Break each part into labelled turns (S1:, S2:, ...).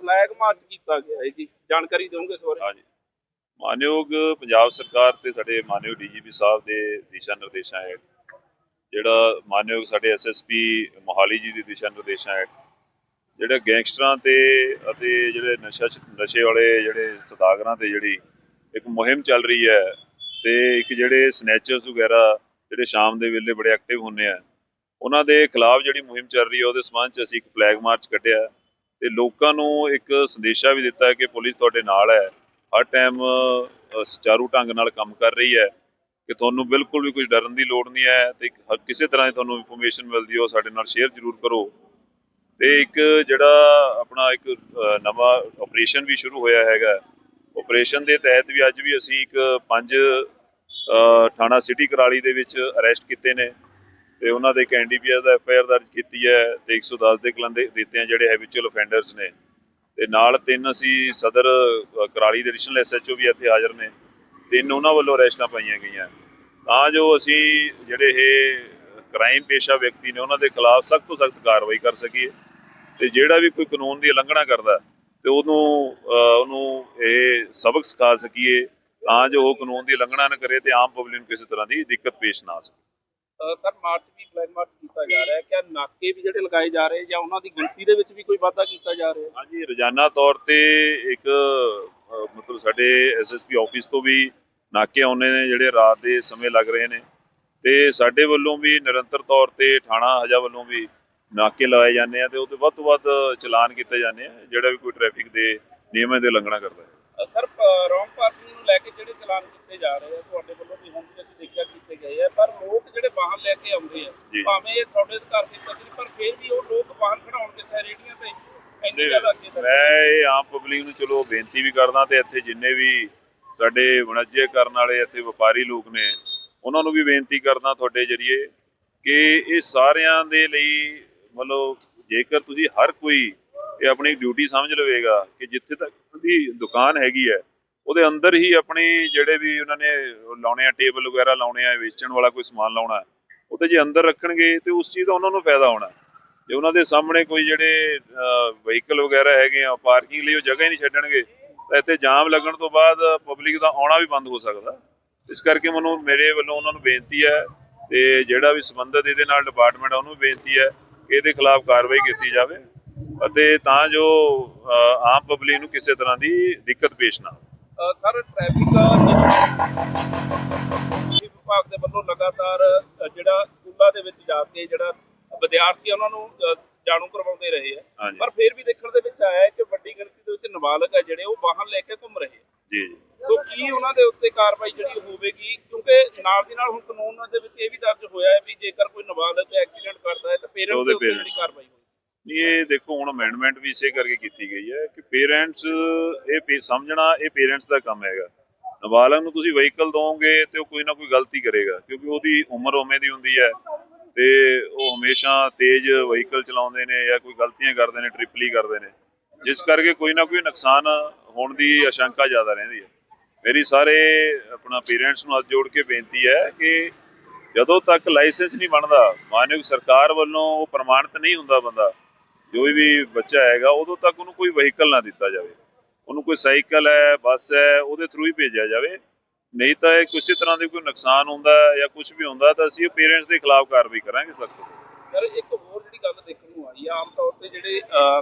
S1: March ਕੀਤਾ ਗਿਆ ਹੈ ਜੀ। ਜਾਣਕਾਰੀ ਦਿਓਗੇ ਇਸ ਬਾਰੇ?
S2: ਹਾਂਜੀ। ਮਾਨਯੋਗ ਪੰਜਾਬ ਸਰਕਾਰ ਤੇ ਸਾਡੇ ਮਾਨਯੋਗ ਡੀਜੀਪੀ ਸਾਹਿਬ ਦੇ ਦਿਸ਼ਾ ਨਿਰਦੇਸ਼ਾਂ ਹੈ ਜਿਹੜਾ ਮਾਨਯੋਗ ਸਾਡੇ ਐਸਐਸਪੀ ਮੋਹਾਲੀ ਜੀ ਦੇ ਦਿਸ਼ਾ ਨਿਰਦੇਸ਼ਾਂ ਹੈ ਜਿਹੜੇ ਗੈਂਗਸਟਰਾਂ ਤੇ ਅਤੇ ਜਿਹੜੇ ਨਸ਼ਾ ਨਸ਼ੇ ਵਾਲੇ ਜਿਹੜੇ ਸਦਾਗਰਾਂ ਤੇ ਜਿਹੜੀ ਇੱਕ ਮੁਹਿੰਮ ਚੱਲ ਰਹੀ ਹੈ ਤੇ ਇੱਕ ਜਿਹੜੇ ਸਨੈਚਰਸ ਵਗੈਰਾ ਜਿਹੜੇ ਸ਼ਾਮ ਦੇ ਵੇਲੇ ਬੜੇ ਐਕਟਿਵ ਹੁੰਦੇ ਆ, ਉਹਨਾਂ ਦੇ ਖਿਲਾਫ ਜਿਹੜੀ ਮੁਹਿੰਮ ਚੱਲ ਰਹੀ ਹੈ, ਉਹਦੇ ਸੰਬੰਧ ਚ ਅਸੀਂ ਇੱਕ ਫਲੈਗ ਮਾਰਚ ਕੱਢਿਆ। ਤੇ ਲੋਕਾਂ ਨੂੰ ਇੱਕ ਸੰਦੇਸ਼ਾ ਵੀ ਦਿੱਤਾ ਹੈ ਕਿ ਪੁਲਿਸ ਤੁਹਾਡੇ ਨਾਲ ਹੈ। ਹਰ ਟਾਈਮ ਸੁਚਾਰੂ ਢੰਗ ਨਾਲ ਕੰਮ ਕਰ ਰਹੀ ਹੈ ਕਿ ਤੁਹਾਨੂੰ ਬਿਲਕੁਲ ਵੀ ਕੁਝ ਡਰਨ ਦੀ ਲੋੜ ਨਹੀਂ ਹੈ ਤੇ ਹ- ਕਿਸੇ ਤਰ੍ਹਾਂ ਦੀ ਤੁਹਾਨੂੰ ਇਨਫੋਰਮੇਸ਼ਨ ਮਿਲਦੀ ਹੋ ਸਾਡੇ ਨਾਲ ਸ਼ੇਅਰ ਜ਼ਰੂਰ ਕਰੋ। ਤੇ ਇੱਕ ਜਿਹੜਾ ਆਪਣਾ ਇੱਕ ਨਵਾਂ ਆਪਰੇਸ਼ਨ ਵੀ ਸ਼ੁਰੂ ਹੋਇਆ ਹੈਗਾ। ਆਪਰੇਸ਼ਨ ਦੇ ਤਹਿਤ ਵੀ ਅੱਜ ਵੀ ਅਸੀਂ ਇੱਕ ਪੰਜ ਥਾਣਾ ਸਿਟੀ ਕਰਾਲੀ ਦੇ ਵਿੱਚ ਅਰੈਸਟ ਕੀਤੇ ਨੇ। ਤੇ ਉਹਨਾਂ ਦੇ ਇੱਕ ਐਨਡੀਪੀਐਸ ਦਾ ਐਫਆਈਆਰ ਦਰਜ ਕੀਤੀ ਹੈ ਤੇ 110 ਦੇ ਕਲਮ ਦੇ ਦਿੱਤੇ ਜਿਹੜੇ ਹੈਬਿਚੁਅਲ ਅਫੈਂਡਰਸ ਨੇ। ਤੇ ਨਾਲ ਤਿੰਨ ਅਸੀਂ ਸਦਰ ਕਰਾਲੀ ਦੇ ਐਡੀਸ਼ਨਲ ਐਸਐਚਓ ਵੀ ਇੱਥੇ ਹਾਜ਼ਰ ਨੇ। ਤਿੰਨ ਉਹਨਾਂ ਵੱਲੋਂ ਅਰੈਸਟਾਂ ਪਾਈਆਂ ਗਈਆਂ। ਤਾਂ ਜੋ ਅਸੀਂ ਜਿਹੜੇ ਇਹ ਕ੍ਰਾਈਮ ਪੇਸ਼ਾ ਵਿਅਕਤੀ ਨੇ ਉਹਨਾਂ ਦੇ ਖਿਲਾਫ ਸਖਤ ਤੋਂ ਸਖਤ ਕਾਰਵਾਈ ਕਰ ਸਕੀਏ ਤੇ ਜਿਹੜਾ ਵੀ ਕੋਈ ਕਾਨੂੰਨ ਦੀ ਉਲੰਘਣਾ ਕਰਦਾ ਤੇ ਉਹਨੂੰ ਉਹਨੂੰ ਇਹ ਸਬਕ ਸਿਖਾ ਸਕੀਏ ਤਾਂ ਜੋ ਉਹ ਕਾਨੂੰਨ ਦੀ ਉਲੰਘਣਾ ਨਾ ਕਰੇ ਤੇ ਆਮ ਪਬਲਿਕ ਨੂੰ ਕਿਸੇ ਤਰ੍ਹਾਂ ਦੀ ਦਿੱਕਤ ਪੇਸ਼ ਨਾ ਆ ਸਕੇ।
S1: ਸਰ ਮਾਰਚ ਵੀ ਫਲੈਗ ਮਾਰਚ ਕੀਤਾ ਜਾ ਰਿਹਾ ਹੈ। ਕਿਆ ਨਾਕੇ ਵੀ ਜਿਹੜੇ ਲਗਾਏ ਜਾ ਰਹੇ ਜਾਂ ਉਹਨਾਂ ਦੀ ਗਿਣਤੀ ਦੇ ਵਿੱਚ ਵੀ ਕੋਈ ਵਾਧਾ ਕੀਤਾ ਜਾ ਰਿਹਾ ਹੈ?
S2: ਹਾਂਜੀ ਰੋਜ਼ਾਨਾ ਤੌਰ ਤੇ ਇੱਕ ਮਤਲਬ ਸਾਡੇ ਐਸਐਸਪੀ ਆਫਿਸ ਤੋਂ ਵੀ ਨਾਕੇ ਆਉਂਦੇ ਨੇ ਜਿਹੜੇ ਰਾਤ ਦੇ ਸਮੇਂ ਲੱਗ ਰਹੇ ਨੇ। ਤੇ ਸਾਡੇ ਵੱਲੋਂ ਵੀ ਨਿਰੰਤਰ ਤੌਰ ਤੇ ਥਾਣਾ ਹਜਾ ਵੱਲੋਂ ਵੀ ਨਾਕੇ ਲਾਏ ਜਾਂਦੇ ਆ ਤੇ ਉਹਦੇ ਵੱਧ ਤੋਂ ਵੱਧ ਚਲਾਨ ਕੀਤੇ ਜਾਂਦੇ ਆ ਜਿਹੜਾ ਵੀ ਕੋਈ ਟ੍ਰੈਫਿਕ ਦੇ ਨਿਯਮਾਂ ਦੀ ਉਲੰਘਣਾ ਕਰਦਾ ਹੈ।
S1: ਸਰ ਰੌਂਗ ਪਾਰਕਿੰਗ ਨੂੰ ਲੈ ਕੇ ਜਿਹੜੇ ਚਲਾਨ ਕੀਤੇ ਜਾ ਰਹੇ ਆ ਤੁਹਾਡੇ ਵੱਲੋਂ ਵੀ ਹੁਣ ਵੀ ਅਸੀਂ ਦੇਖਿਆ ਕੀਤੇ ਗਏ ਆ ਪਰ ਲੋਕ ਜਿਹੜੇ ਵਾਹਨ ਲੈ ਕੇ ਆਉਂਦੇ ਆ। ਭਾਵੇਂ ਇਹ ਤੁਹਾਡੇ ਘਰ ਦੇ ਚੱਲ ਪਰ ਫਿਰ ਵੀ ਉਹ ਲੋਕ ਵਾਹਨ ਖੜਾਉਣ ਕਿੱਥੇ ਰੇੜੀਆਂ ਤੇ ਇੰਨੀ ਜ਼ਿਆਦਾ ਅੱਗੇ ਤੱਕ
S2: ਮੈਂ ਇਹ ਆਮ ਪਬਲਿਕ ਨੂੰ ਚਲੋ ਬੇਨਤੀ ਵੀ ਕਰਦਾ ਤੇ ਇੱਥੇ ਜਿੰਨੇ ਵੀ ਸਾਡੇ ਵਣਜੇ ਕਰਨ ਵਾਲੇ ਇੱਥੇ ਵਪਾਰੀ ਲੋਕ ਨੇ ਉਹਨਾਂ ਨੂੰ ਵੀ ਬੇਨਤੀ ਕਰਦਾ ਤੁਹਾਡੇ ਜਰੀਏ ਕਿ ਇਹ ਸਾਰਿਆਂ ਦੇ ਲਈ ਮਤਲਬ ਜੇਕਰ ਤੁਸੀਂ ਹਰ ਕੋਈ ਇਹ ਆਪਣੀ ਡਿਊਟੀ ਸਮਝ ਲਵੇਗਾ ਕਿ ਜਿੱਥੇ ਤੱਕ ਉਹਦੀ ਦੁਕਾਨ ਹੈਗੀ ਹੈ ਉਹਦੇ ਅੰਦਰ ਹੀ ਆਪਣੀ ਜਿਹੜੇ ਵੀ ਉਹਨਾਂ ਨੇ ਲਾਉਣੇ ਆ ਟੇਬਲ ਵਗੈਰਾ ਲਾਉਣੇ ਆ ਵੇਚਣ ਵਾਲਾ ਕੋਈ ਸਮਾਨ ਲਾਉਣਾ ਹੈ, ਉਹ ਤੇ ਜੇ ਅੰਦਰ ਰੱਖਣਗੇ ਤੇ ਉਸ ਚੀਜ਼ ਦਾ ਉਹਨਾਂ ਨੂੰ ਫਾਇਦਾ ਹੋਣਾ। ਜੇ ਉਹਨਾਂ ਦੇ ਸਾਹਮਣੇ ਕੋਈ ਜਿਹੜੇ ਵਹੀਕਲ ਵਗੈਰਾ ਹੈਗੇ ਆ ਪਾਰਕਿੰਗ ਲਈ ਉਹ ਜਗ੍ਹਾ ਹੀ ਨਹੀਂ ਛੱਡਣਗੇ ਤਾਂ ਇੱਥੇ ਜਾਮ ਲੱਗਣ ਤੋਂ ਬਾਅਦ ਪਬਲਿਕ ਦਾ ਆਉਣਾ ਵੀ ਬੰਦ ਹੋ ਸਕਦਾ। ਇਸ ਕਰਕੇ ਮੈਨੂੰ ਮੇਰੇ ਵੱਲੋਂ ਉਹਨਾਂ ਨੂੰ ਬੇਨਤੀ ਹੈ ਤੇ ਜਿਹੜਾ ਵੀ ਸੰਬੰਧਿਤ ਇਹਦੇ ਨਾਲ ਡਿਪਾਰਟਮੈਂਟ ਆ ਉਹਨੂੰ ਵੀ ਬੇਨਤੀ ਹੈ ਕਿ ਇਹਦੇ ਖਿਲਾਫ ਕਾਰਵਾਈ ਕੀਤੀ ਜਾਵੇ ਅਤੇ ਤਾਂ ਜੋ ਆਮ ਪਬਲਿਕ ਨੂੰ ਕਿਸੇ ਤਰ੍ਹਾਂ ਦੀ ਦਿੱਕਤ ਪੇਸ਼ ਨਾ
S1: ਸਰ ਟ੍ਰੈਫਿਕ ਵਿਭਾਗ ਦੇ ਵੱਲੋਂ ਲਗਾਤਾਰ ਜਿਹੜਾ ਸਕੂਲਾਂ ਦੇ ਵਿੱਚ ਜਾ ਕੇ ਜਿਹੜਾ ਵਿਦਿਆਰਥੀ ਉਹਨਾਂ ਨੂੰ ਜਾਣੂ ਕਰਵਾਉਂਦੇ ਰਹੇ ਆ। ਪਰ ਫਿਰ ਵੀ ਦੇਖਣ ਦੇ ਵਿੱਚ ਆਇਆ ਕਿ ਵੱਡੀ ਗਿਣਤੀ ਦੇ ਵਿੱਚ ਨਾਬਾਲਗ ਆ ਜਿਹੜੇ ਉਹ ਵਾਹਨ ਲੈ ਕੇ ਘੁੰਮ ਰਹੇ
S2: ਜੀ ਜੀ।
S1: ਸੋ ਕੀ ਉਹਨਾਂ ਦੇ ਉੱਤੇ ਕਾਰਵਾਈ ਜਿਹੜੀ ਹੋਵੇਗੀ? ਕਿਉਂਕਿ ਨਾਲ ਦੀ ਨਾਲ ਹੁਣ ਕਾਨੂੰਨ ਦੇ ਵਿੱਚ ਇਹ ਵੀ ਦਰਜ ਹੋਇਆ ਹੈ ਵੀ ਜੇਕਰ ਕੋਈ ਨਾਬਾਲਗ ਐਕਸੀਡੈਂਟ ਕਰਦਾ ਹੈ ਤਾਂ ਪੇਰੈਂਟਸ ਦੇ ਉੱਤੇ ਜਿਹੜੀ। ਕਾਰਵਾਈ
S2: ਇਹ ਦੇਖੋ, ਹੁਣ ਅਮੈਂਡਮੈਂਟ ਵੀ ਇਸੇ ਕਰਕੇ ਕੀਤੀ ਗਈ ਹੈ ਕਿ ਪੇਰੈਂਟਸ ਇਹ ਪੇ- ਸਮਝਣਾ ਇਹ ਪੇਰੈਂਟਸ ਦਾ ਕੰਮ ਹੈਗਾ। ਨਾਬਾਲਗ ਨੂੰ ਤੁਸੀਂ ਵਹੀਕਲ ਦੋਗੇ ਤੇ ਉਹ ਕੋਈ ਨਾ ਕੋਈ ਗਲਤੀ ਕਰੇਗਾ, ਕਿਉਂਕਿ ਉਹਦੀ ਉਮਰ ਉਵੇਂ ਦੀ ਹੁੰਦੀ ਹੈ ਤੇ ਉਹ ਹਮੇਸ਼ਾ ਤੇਜ਼ ਵਹੀਕਲ ਚਲਾਉਂਦੇ ਨੇ ਜਾਂ ਕੋਈ ਗਲਤੀਆਂ ਕਰਦੇ ਨੇ ਟ੍ਰਿਪਲੀ ਕਰਦੇ ਨੇ। ਜਿਸ ਕਰਕੇ ਕੋਈ ਨਾ ਕੋਈ ਨੁਕਸਾਨ ਹੋਣ ਦੀ ਆਸ਼ੰਕਾ ਜ਼ਿਆਦਾ ਰਹਿੰਦੀ ਹੈ। ਮੇਰੀ ਸਾਰੇ ਆਪਣਾ ਪੇਰੈਂਟਸ ਨੂੰ ਹੱਥ ਜੋੜ ਕੇ ਬੇਨਤੀ ਹੈ ਕਿ ਜਦੋਂ ਤੱਕ ਲਾਇਸੈਂਸ ਨਹੀਂ ਬਣਦਾ, ਮਾਨਯੋਗ ਸਰਕਾਰ ਵੱਲੋਂ ਉਹ ਪ੍ਰਮਾਣਿਤ ਨਹੀਂ ਹੁੰਦਾ ਬੰਦਾ ਜੋ ਵੀ ਬੱਚਾ ਹੈਗਾ ਉਦੋਂ ਤੱਕ ਉਹਨੂੰ ਕੋਈ ਵਹੀਕਲ ਨਾ ਦਿੱਤਾ ਜਾਵੇ। ਉਹਨੂੰ ਕੋਈ ਸਾਈਕਲ ਹੈ ਬੱਸ ਹੈ ਉਹਦੇ ਥਰੂ ਹੀ ਭੇਜਿਆ ਜਾਵੇ। ਨਹੀਂ ਤਾਂ ਇਹ ਕਿਸੇ ਤਰ੍ਹਾਂ ਦੇ ਕੋਈ ਨੁਕਸਾਨ ਹੁੰਦਾ ਜਾਂ ਕੁਝ ਵੀ ਹੁੰਦਾ ਤਾਂ ਅਸੀਂ ਪੇਰੈਂਟਸ ਦੇ ਖਿਲਾਫ ਕਾਰਵਾਈ ਕਰਾਂਗੇ ਸਖਤ
S1: ਸਰ ਇੱਕ ਹੋਰ ਜਿਹੜੀ ਗੱਲ ਦੇਖਣ ਨੂੰ ਆਈ ਆ ਆਮ ਤੌਰ ਤੇ ਜਿਹੜੇ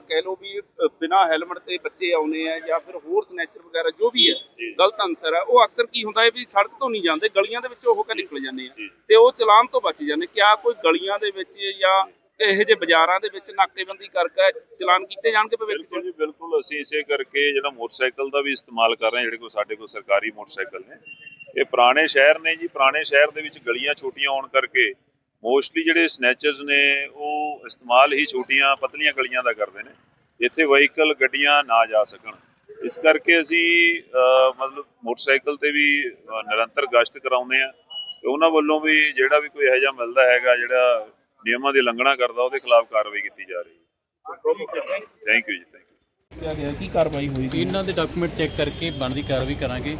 S1: ਕਹਿ ਲਓ ਵੀ ਬਿਨਾਂ ਹੈਲਮਟ ਤੇ ਬੱਚੇ ਆਉਨੇ ਆ ਜਾਂ ਫਿਰ ਹੋਰ ਸਨੈਚਰ ਵਗੈਰਾ ਜੋ ਵੀ ਹੈ। ਗਲਤ ਅਨਸਰ ਹੈ ਉਹ ਅਕਸਰ ਕੀ ਹੁੰਦਾ ਹੈ ਵੀ ਸੜਕ ਤੋਂ ਨਹੀਂ ਜਾਂਦੇ ਗਲੀਆਂ ਦੇ ਵਿੱਚੋਂ ਹੋ ਕੇ ਨਿਕਲ ਜਾਂਦੇ ਆ। ਤੇ ਉਹ ਚਲਾਨ ਤੋਂ ਬਚ ਜਾਂਦੇ। ਕਿਆ ਕੋਈ ਗਲੀਆਂ ਦੇ ਵਿੱਚ ਜਾਂ ਇਹੋ ਜਿਹੇ ਬਾਜ਼ਾਰਾਂ ਦੇ ਵਿੱਚ ਨਾਕੇਬੰਦੀ ਕਰਕੇ ਚਲਾਨ ਕੀਤੇ ਜਾਣਗੇ ਭਵਿੱਖ
S2: ਬਿਲਕੁਲ ਜੀ, ਬਿਲਕੁਲ। ਅਸੀਂ ਇਸੇ ਕਰਕੇ ਜਿਹੜਾ ਮੋਟਰਸਾਈਕਲ ਦਾ ਵੀ ਇਸਤੇਮਾਲ ਕਰ ਰਹੇ ਹਾਂ, ਜਿਹੜੇ ਕੋਲ ਸਾਡੇ ਕੋਲ ਸਰਕਾਰੀ ਮੋਟਰਸਾਈਕਲ ਨੇ। ਇਹ ਪੁਰਾਣੇ ਸ਼ਹਿਰ ਨੇ ਜੀ, ਪੁਰਾਣੇ ਸ਼ਹਿਰ ਦੇ ਵਿੱਚ ਗਲੀਆਂ ਛੋਟੀਆਂ ਹੋਣ ਕਰਕੇ ਮੋਸਟਲੀ ਜਿਹੜੇ ਸਨੈਚਰਸ ਨੇ, ਉਹ ਇਸਤੇਮਾਲ ਹੀ ਛੋਟੀਆਂ, ਪਤਲੀਆਂ ਗਲੀਆਂ ਦਾ ਕਰਦੇ ਨੇ। ਜਿੱਥੇ ਵਹੀਕਲ, ਗੱਡੀਆਂ ਨਾ ਜਾ ਸਕਣ। ਇਸ ਕਰਕੇ ਅਸੀਂ ਮਤਲਬ ਮੋਟਰਸਾਈਕਲ ਤੇ ਵੀ ਨਿਰੰਤਰ ਗਸ਼ਤ ਕਰਾਉਂਦੇ ਆ ਤੇ ਉਹਨਾਂ ਵੱਲੋਂ ਵੀ ਜਿਹੜਾ ਵੀ ਕੋਈ ਇਹੋ ਜਿਹਾ ਮਿਲਦਾ ਹੈਗਾ, ਜਿਹੜਾ ਨਿਯਮਾਂ ਦੀ ਉਲੰਘਣਾ ਕਰਦਾ ਉਹਦੇ ਖਿਲਾਫ ਕਾਰਵਾਈ ਕੀਤੀ ਜਾ ਰਹੀ ਥੈਂਕ ਯੂ ਜੀ ਥੈਂਕ ਯੂ
S1: ਕਿਹਾ ਗਿਆ ਕੀ ਕਾਰਵਾਈ ਹੋਏਗੀ
S3: ਇਹਨਾਂ ਦੇ ਡਾਕੂਮੈਂਟ ਚੈੱਕ ਕਰਕੇ ਬਣਦੀ ਕਾਰਵਾਈ ਕਰਾਂਗੇ।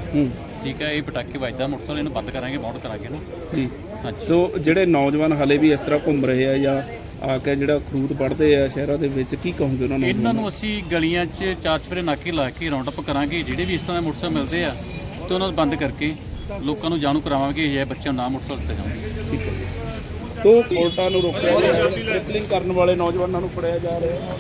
S3: ਠੀਕ ਹੈ ਇਹ ਪਟਾਕੇ ਵੱਜਦਾ ਮੋਟਰਸਾਈਕਲ ਇਹਨੂੰ ਬੰਦ ਕਰਾਂਗੇ ਮੌਟ ਕਰਾਂਗੇ ਨਾ।
S4: ਜੀ।
S3: ਹਾਂਜੀ।
S4: ਸੋ ਜਿਹੜੇ ਨੌਜਵਾਨ ਹਲੇ ਵੀ ਇਸ ਤਰ੍ਹਾਂ ਘੁੰਮ ਰਹੇ ਆ ਜਾਂ ਆ ਕੇ ਜਿਹੜਾ ਖਰੂਦ ਪੜਦੇ ਆ ਸ਼ਹਿਰਾਂ ਦੇ ਵਿੱਚ ਕੀ ਕਹੋਗੇ ਉਹਨਾਂ ਨੂੰ?
S3: ਇਹਨਾਂ ਨੂੰ ਅਸੀਂ ਗਲੀਆਂ 'ਚ ਚਾਰ ਚਫੇਰੇ ਨਾਕੇ ਲਾ ਕੇ ਰਾਉਂਡ ਅਪ ਕਰਾਂਗੇ। ਜਿਹੜੇ ਵੀ ਇਸ ਤਰ੍ਹਾਂ ਦੇ ਮੋਟਰਸਾਈਕਲ ਮਿਲਦੇ ਆ ਤੇ ਉਹਨਾਂ ਨੂੰ ਬੰਦ ਕਰਕੇ ਲੋਕਾਂ ਨੂੰ ਜਾਣੂ ਕਰਾਵਾਂਗੇ ਇਹ ਨੂੰ ਨਾ ਮੋਟਰਸਾਈਕਲ ਤੇ ਜਾਣ
S4: ਠੀਕ ਹੈ। ਸੋ ਕੋਰਟਾਂ ਨੂੰ ਰੋਕਿਆ ਜਾ ਰਿਹਾ ਟ੍ਰਿਪਲਿੰਗ ਕਰਨ ਵਾਲੇ ਨੌਜਵਾਨਾਂ ਨੂੰ ਫੜਿਆ ਜਾ ਰਿਹਾ ਹੈ।